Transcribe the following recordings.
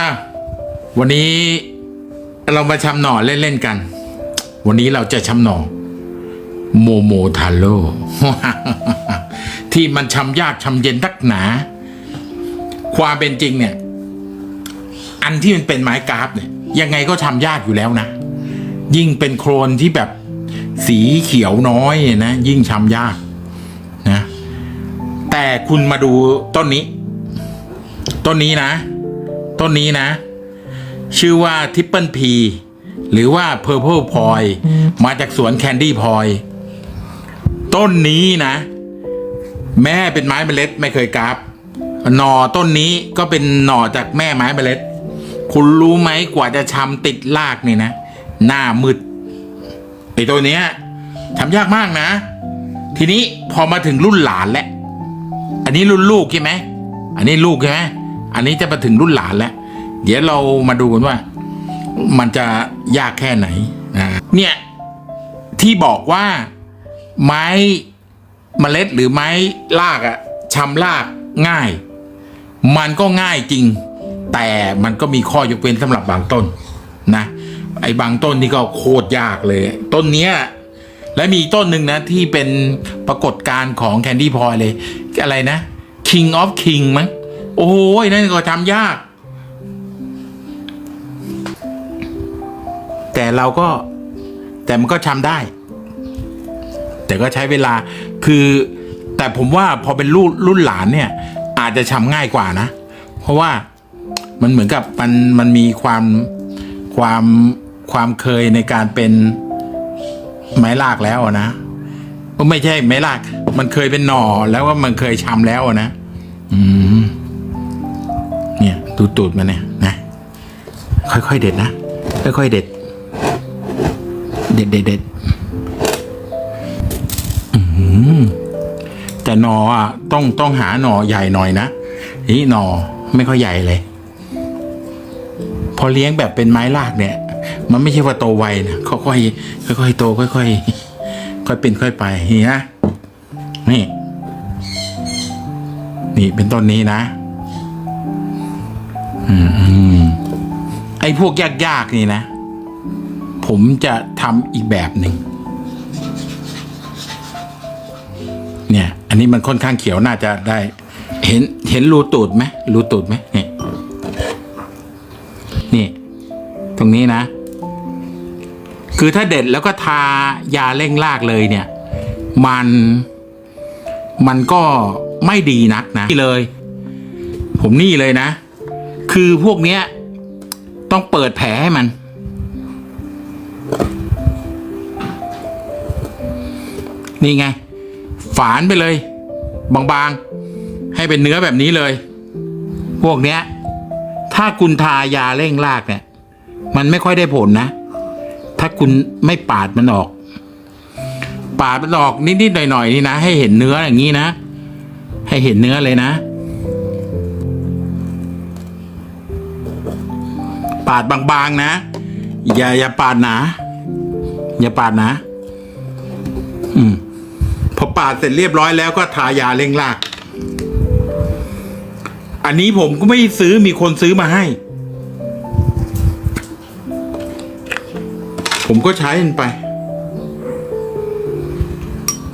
อะวันนี้เรามาชำหน่อเล่น ๆ กัน วันนี้เราจะชำหน่อโมโมทาโร่ที่มันชำยากชำเย็นนักหนา ความเป็นจริงเนี่ย อันที่มันเป็นไม้กราฟเนี่ย ยังไงก็ทำยากอยู่แล้วนะ ยิ่งเป็นโครนที่แบบสีเขียวน้อยเนี่ยนะ ยิ่งชำยากนะ แต่คุณมาดูต้นนี้ ต้นนี้นะ ต้นนี้นะ ชื่อว่าทิปเปิลพีหรือว่า Purple p o y มาจากสวนแคนดี้พอยต้นนี้นะ แม่เป็นไม้เมล็ดไม่เคยกราฟหน่อต้นนี้ก็เป็นหน่อจากแม่ไม้เมล็ด คุณรู้ไหมกว่าจะชำติดรากนี่นะ หน้ามืดไอตัวเนี้ยทำยากมากนะ ทีนี้พอมาถึงรุ่นหลานแล้วอันนี้รุ่นลูกใช่ไหมอันนี้ลูกใช่ไหม อันนี้จะมาถึงรุ่นหลานแล้ว เดี๋ยวเรามาดูกันว่า มันจะยากแค่ไหนนะเนี่ยที่บอกว่าไม้เมล็ดหรือไม้รากอะชำรากง่าย มันก็ง่ายจริง แต่มันก็มีข้อยกเว้นสำหรับบางต้นนะไอ้บางต้นนี่ก็โคตรยากเลย ต้นเนี้ยและมีต้นหนึ่งนะที่เป็นปรากฏการณ์ของแคนดี้พอยเลย อะไรนะ King of King มั้ง โอ้ยนั่นก็ทำยาก แต่เราก็แต่มันก็ทำได้ แต่ก็ใช้เวลาคือ แต่ผมว่าพอเป็นรุ่นรุ่นหลานเนี่ย อาจจะชำง่ายกว่านะ เพราะว่ามันเหมือนกับมันมันมีความความความเคยในการเป็นไม้ลากแล้วอะนะก็ไม่ใช่ไม้ลาก มันเคยเป็นหน่อแล้วว่ามันเคยชำแล้วนะ อืม ดูตูดมันเนี่ยนะค่อยๆเด็ดนะค่อยๆเด็ด เด็ดเด็ดเด็ดแต่หนออะต้องต้องหาหนอใหญ่หน่อยนะนี่หนอไม่ค่อยใหญ่เลย พอเลี้ยงแบบเป็นไม้รากเนี่ย มันไม่ใช่ว่าโตไวนะค่อยๆค่อยๆโตค่อยๆค่อยเป็นค่อยไปนี่นะนี่ นี่เป็นต้นนี้นะ อืมไอ้พวกยากๆนี่นะ ผมจะทำอีกแบบหนึ่งเนี่ย อันนี้มันค่อนข้างเขียวน่าจะได้ เห็นเห็นรูตูดไหมรูตูดไหมนี่นี่ ตรงนี้นะ คือถ้าเด็ดแล้วก็ทายาเร่งรากเลยเนี่ย มันมันก็ไม่ดีนักนะนี่เลย ผมนี่เลยนะ คือพวกเนี้ย ต้องเปิดแผลให้มัน นี่ไง ฝานไปเลย บางๆ ให้เป็นเนื้อแบบนี้เลย พวกเนี้ย ถ้าคุณทายาเร่งรากเนี่ย มันไม่ค่อยได้ผลนะ ถ้าคุณไม่ปาดมันออก ปาดมันออกนิดๆหน่อยๆนี่นะ ให้เห็นเนื้ออย่างนี้นะ ให้เห็นเนื้อเลยนะ ปาดบางๆนะ อย่าอย่าปาดหนาอย่าปาดหนาอืมพอปาดเสร็จเรียบร้อยแล้วก็ทายาเร่งราก อันนี้ผมก็ไม่ซื้อมีคนซื้อมาให้ ผมก็ใช้มันไป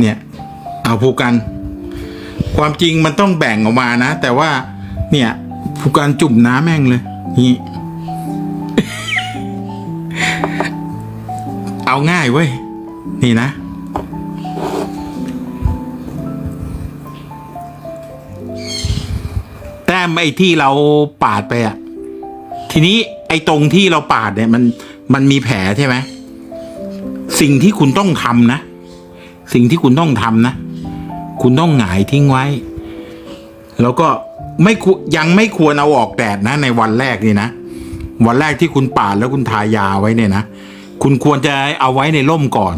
เนี่ย เอาผูกกัน ความจริงมันต้องแบ่งออกมานะ แต่ว่า เนี่ยผูกกันจุ่มน้ำแม่งเลย นี่ เอาง่ายเว้ย นี่นะ แต้มไอ้ที่เราปาดไปอะทีนี้ไอ้ตรงที่เราปาดเนี่ย มันมันมีแผลใช่ไหมสิ่งที่คุณต้องทำนะ สิ่งที่คุณต้องทำนะ คุณต้องหงายทิ้งไว้ แล้วก็ไม่ยังไม่ควรเอาออกแดดนะ ในวันแรกนี่นะ วันแรกที่คุณปาดแล้วคุณทายาไว้เนี่ยนะ คุณควรจะเอาไว้ในร่มก่อน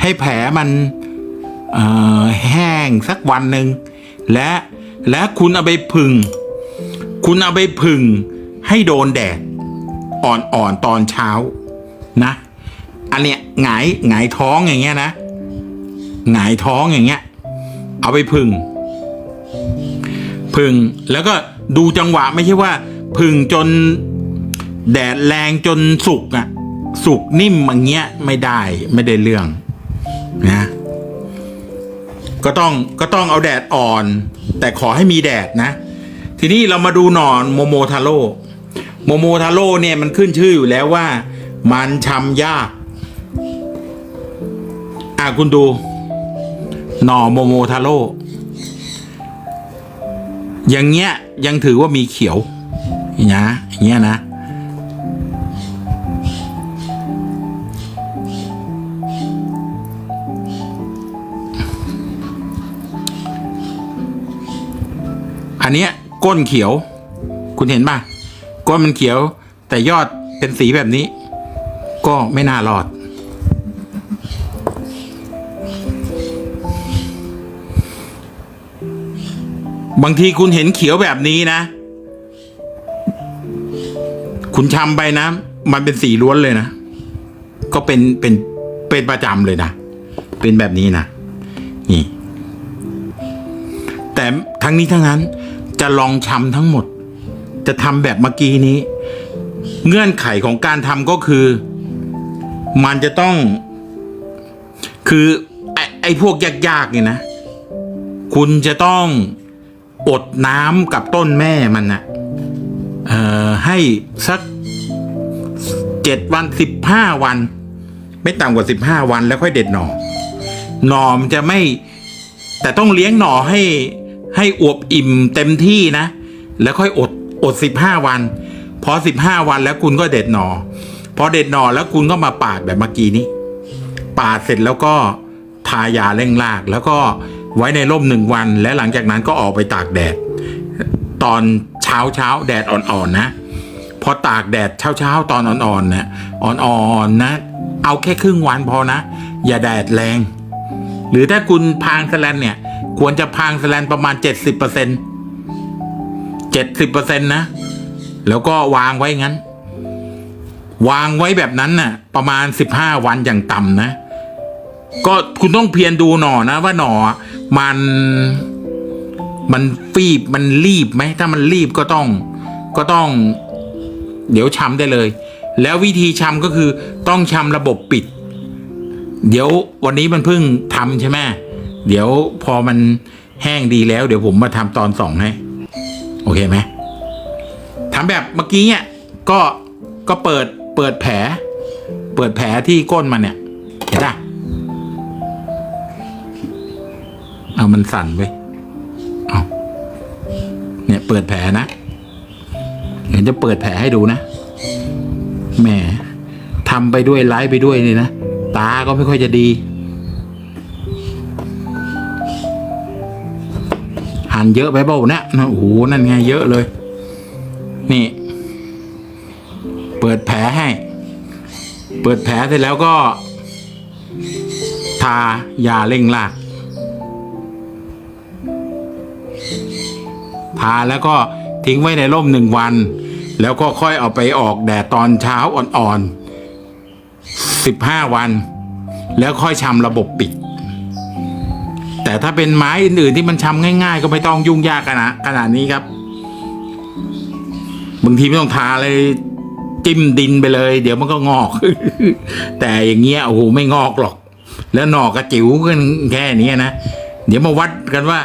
ให้แผลมันแห้งสักวันหนึ่งและและคุณเอาไปผึ่ง คุณเอาไปผึ่งให้โดนแดดอ่อนๆตอนเช้านะ อันเนี้ยหงายหงายท้องอย่างเงี้ยนะหงายท้องอย่างเงี้ย เอาไปผึ่งผึ่งแล้วก็ดูจังหวะไม่ใช่ว่า พึ่งจนแดดแรงจนสุกอะ สุกนิ่มอย่างเงี้ยไม่ได้ไม่ได้เรื่องนะก็ต้องก็ต้องเอาแดดอ่อน แต่ขอให้มีแดดนะ ทีนี้เรามาดูหนอนโมโมทาโร่โมโมทาโร่เนี่ยมันขึ้นชื่ออยู่แล้วว่า มันชำยาก อะคุณดู หน่อโมโมทาโร่อย่างเงี้ยยังถือว่ามีเขียวอย่างเงี้ยอย่างเงี้ยนะ เนี้ยก้นเขียว คุณเห็นป่ะ ก้นมันเขียว แต่ยอดเป็นสีแบบนี้ ก็ไม่น่ารอด บางทีคุณเห็นเขียวแบบนี้นะ คุณชำไปนะ มันเป็นสีล้วนเลยนะ ก็เป็นเป็นเป็นประจำเลยนะ เป็นแบบนี้นะ นี่ แต่ทั้งนี้ทั้งนั้น จะลองชำทั้งหมด จะทำแบบเมื่อกี้นี้ เงื่อนไขของการทำก็คือ มันจะต้อง คือไอไอพวกยากๆเนี่ยนะ คุณจะต้องอดน้ำกับต้นแม่มันนะเอ่อให้สักเจ็ดวันสิบห้าวัน ไม่ต่ำกว่าสิบห้าวันแล้วค่อยเด็ดหน่อหน่อมันจะไม่ แต่ต้องเลี้ยงหน่อให้ ให้อวบอิ่มเต็มที่นะ แล้วค่อยอดอดสิบห้าวัน พอสิบห้าวันแล้วคุณก็เด็ดหนอ พอเด็ดหนอแล้วคุณก็มาปาดแบบเมื่อกี้นี้ ปาดเสร็จแล้วก็ทายาเร่งราก แล้วก็ไว้ในร่มหนึ่งวัน และหลังจากนั้นก็ออกไปตากแดด ตอนเช้าเช้าแดดอ่อนๆนะ พอตากแดดเช้าเช้าตอนอ่อนๆนะอ่อนๆนะ เอาแค่ครึ่งวันพอนะ อย่าแดดแรง หรือถ้าคุณพางสแลนเนี่ย ควรจะพางสแลนประมาณเจ็ดสิบเปอร์เซ็นเจ็ดสิบเปอร์เซ็นต์นะ แล้วก็วางไว้งั้น วางไว้แบบนั้นน่ะ ประมาณสิบห้าวันอย่างต่ำนะ ก็คุณต้องเพียรดูหน่อนะ ว่าหน่อมันมันฟีบมันรีบไหม ถ้ามันรีบก็ต้อง ก็ต้อง เดี๋ยวชำได้เลย แล้ววิธีชำก็คือต้องชำระบบปิด เดี๋ยววันนี้มันเพิ่งทำใช่ไหม เดี๋ยวพอมันแห้งดีแล้ว เดี๋ยวผมมาทำตอนสองให้ โอเคไหมทำแบบเมื่อกี้เนี่ยก็ก็เปิดเปิดแผล เปิดแผลที่ก้นมันเนี่ยเห็นปะเอามันสั่นไปเอาเนี่ยเปิดแผลนะเดี๋ยวจะเปิดแผลให้ดูนะแหมทำไปด้วยไลฟ์ไปด้วยนี่นะตาก็ไม่ค่อยจะดี หั่นเยอะไปเปล่าเนี่ยนะโอ้โหนั่นไงเยอะเลย นี่ เปิดแผลให้ เปิดแผลเสร็จแล้วก็ ทายาเร่งรากทาแล้วก็ทิ้งไว้ในร่มหนึ่งวัน แล้วก็ค่อยเอาไปออกแดดตอนเช้าอ่อนๆสิบห้าวัน แล้วค่อยชำระบบปิด แต่ถ้าเป็นไม้อื่นๆที่มันชำง่าย ๆ ก็ไม่ต้องยุ่งยากขนาดขนาดนี้ครับบางทีไม่ต้องทาเลยจิ้มดินไปเลย เดี๋ยวมันก็งอก แต่อย่างเงี้ยโอ้โหไม่งอกหรอก แล้วหนอกกระจิ๋วกันแค่นี้นะเดี๋ยวมาวัดกันว่า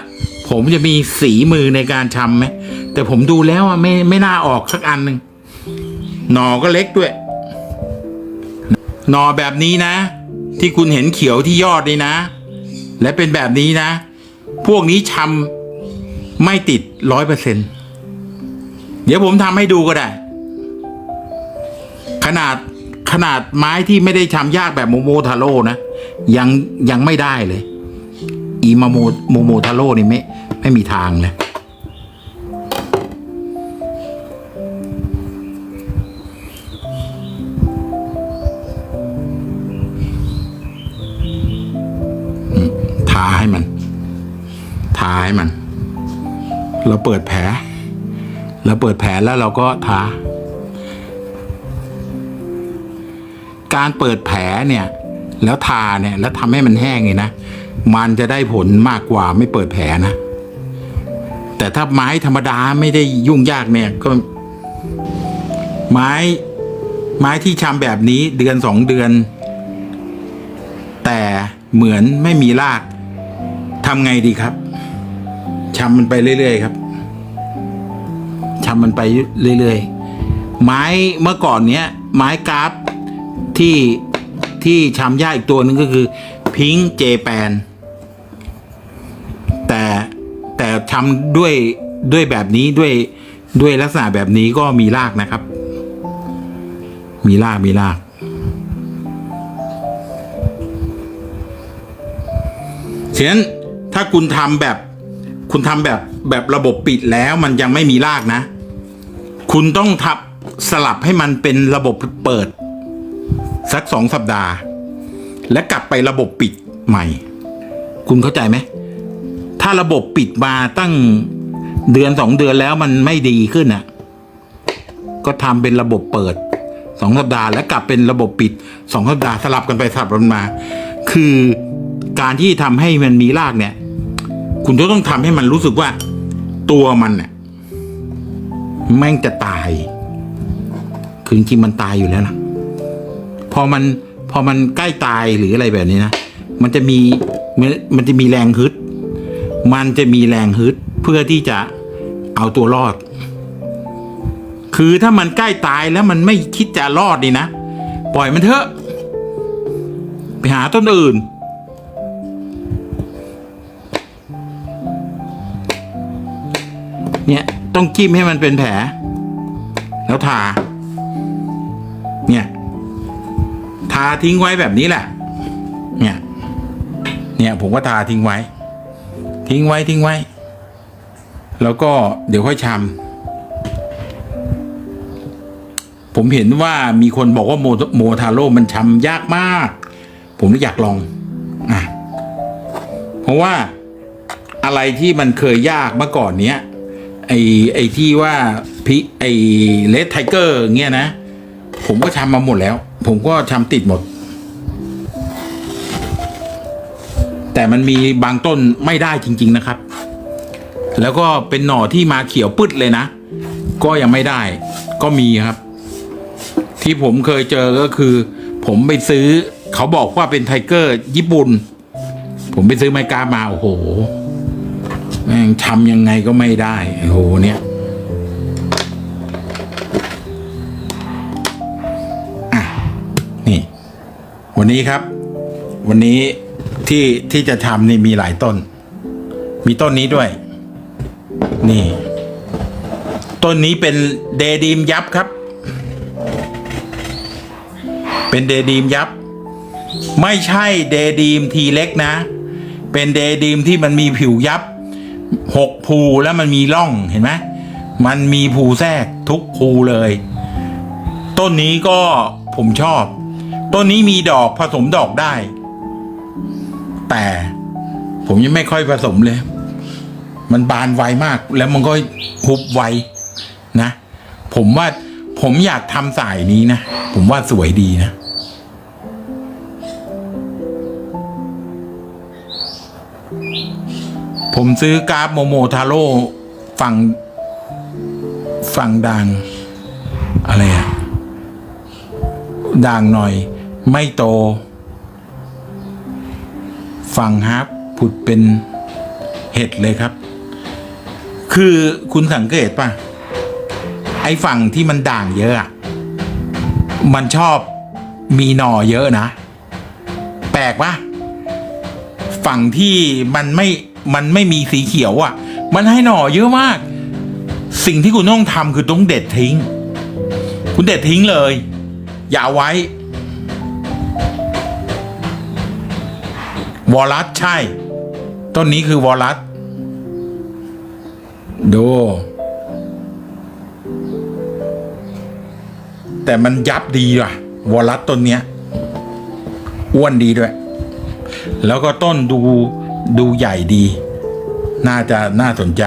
ผมจะมีสีมือในการชำไหมแต่ผมดูแล้วอะไม่ไม่น่าออกสักอันหนึ่งหนอก็เล็กด้วย หนอแบบนี้นะ ที่คุณเห็นเขียวที่ยอดนี่นะ และเป็นแบบนี้นะ พวกนี้ชำไม่ติดร้อยเปอร์เซ็นเดี๋ยวผมทำให้ดูก็ได้ ขนาดขนาดไม้ที่ไม่ได้ชำยากแบบโมโมทาโร่นะยังยังไม่ได้เลย อีมาโมโมโมทาโร่นี่ไม่ไม่มีทางเลย เราเปิดแผลเราเปิดแผลแล้วเราก็ทาการเปิดแผลเนี่ย แล้วทาเนี่ย แล้วทำให้มันแห้งเลยนะมันจะได้ผลมากกว่าไม่เปิดแผลนะ แต่ถ้าไม้ธรรมดาไม่ได้ยุ่งยากเนี่ยก็ ไม้ไม้ที่ชำแบบนี้เดือนสองเดือน แต่เหมือนไม่มีรากทำไงดีครับ ชำมันไปเรื่อยๆครับชำมันไปเรื่อยๆ ไม้เมื่อก่อนเนี้ย ไม้กราฟที่ที่ชำยากอีกตัวนึงก็คือพิงเจแปนแต่แต่ทำด้วยด้วยแบบนี้ด้วยด้วยลักษณะแบบนี้ก็มีรากนะครับ มีรากมีรากฉะนั้นถ้าคุณทำแบบ คุณทำแบบแบบระบบปิดแล้วมันยังไม่มีรากนะ คุณต้องทับสลับให้มันเป็นระบบเปิด สักสองสัปดาห์ และกลับไประบบปิดใหม่ คุณเข้าใจไหม ถ้าระบบปิดมาตั้งเดือนสองเดือนแล้วมันไม่ดีขึ้นอะ ก็ทำเป็นระบบเปิดสองสัปดาห์แล้วกลับเป็นระบบปิดสองสัปดาห์สลับกันไปสลับกันมา คือการที่ทำให้มันมีรากเนี่ย คุณจะต้องทำให้มันรู้สึกว่า ตัวมันเนี่ยแม่งจะตาย คือจริงมันตายอยู่แล้วนะ พอมันพอมันใกล้ตายหรืออะไรแบบนี้นะ มันจะมีมันจะมีแรงฮึด มันจะมีแรงฮึดเพื่อที่จะเอาตัวรอด คือถ้ามันใกล้ตายแล้วมันไม่คิดจะรอดนี่นะ ปล่อยมันเถอะ ไปหาต้นอื่น เนี่ยต้องจิ้มให้มันเป็นแผล แล้วทา เนี่ย ทาทิ้งไว้แบบนี้แหละ เนี่ย เนี่ยผมก็ทาทิ้งไว้ ทิ้งไว้ทิ้งไว้ แล้วก็เดี๋ยวค่อยชำผมเห็นว่ามีคนบอกว่าโมโมทาโร่มันชำยากมาก ผมเลยอยากลองอะเพราะว่าอะไรที่มันเคยยากเมื่อก่อนเนี้ย ไอไอที่ว่าพิไอเลดไทเกอร์เงี้ยนะ ผมก็ชำมาหมดแล้ว ผมก็ชำติดหมด แต่มันมีบางต้นไม่ได้จริง ๆนะครับ แล้วก็เป็นหน่อที่มาเขียวปึดเลยนะ ก็ยังไม่ได้ก็มีครับ ที่ผมเคยเจอก็คือ ผมไปซื้อเขาบอกว่าเป็นไทเกอร์ญี่ปุ่น ผมไปซื้อไมกามาโอ้โห แม่งทำยังไงก็ไม่ได้โอ้โหเนี่ยอะนี่ วันนี้ครับ วันนี้ที่ที่จะทำนี่มีหลายต้น มีต้นนี้ด้วย นี่ ต้นนี้เป็นเดดีมยับครับ เป็นเดดีมยับ ไม่ใช่เดดีมทีเล็กนะ เป็นเดดีมที่มันมีผิวยับ หกภูแล้วมันมีร่องเห็นไหมมันมีภูแทรกทุกภูเลย ต้นนี้ก็ผมชอบ ต้นนี้มีดอกผสมดอกได้ แต่ผมยังไม่ค่อยผสมเลย มันบานไวมากแล้วมันก็หุบไวนะ ผมว่าผมอยากทำสายนี้นะ ผมว่าสวยดีนะ ผมซื้อกราฟโมโมทาโร่ฝั่ง ฝั่งด่าง อะไรอะด่างหน่อย ไม่โต ฝั่งฮาร์ปผุดเป็นเห็ดเลยครับ คือคุณสังเกตป่ะ ไอ้ฝั่งที่มันด่างเยอะอะมันชอบมีหน่อเยอะนะ แปลกป่ะฝั่งที่มันไม่ มันไม่มีสีเขียวอะ่ะ มันให้หน่อเยอะมาก สิ่งที่คุณต้องทำคือต้องเด็ดทิ้ง คุณเด็ดทิ้งเลย อย่าไว้ วอลลัสใช่ ต้นนี้คือวอลลัสดูแต่มันยับดีว่ะ วอลลัสต้นเนี้ย อ้วนดีด้วย แล้วก็ต้นดู ดูใหญ่ดี น่าจะน่าสนใจ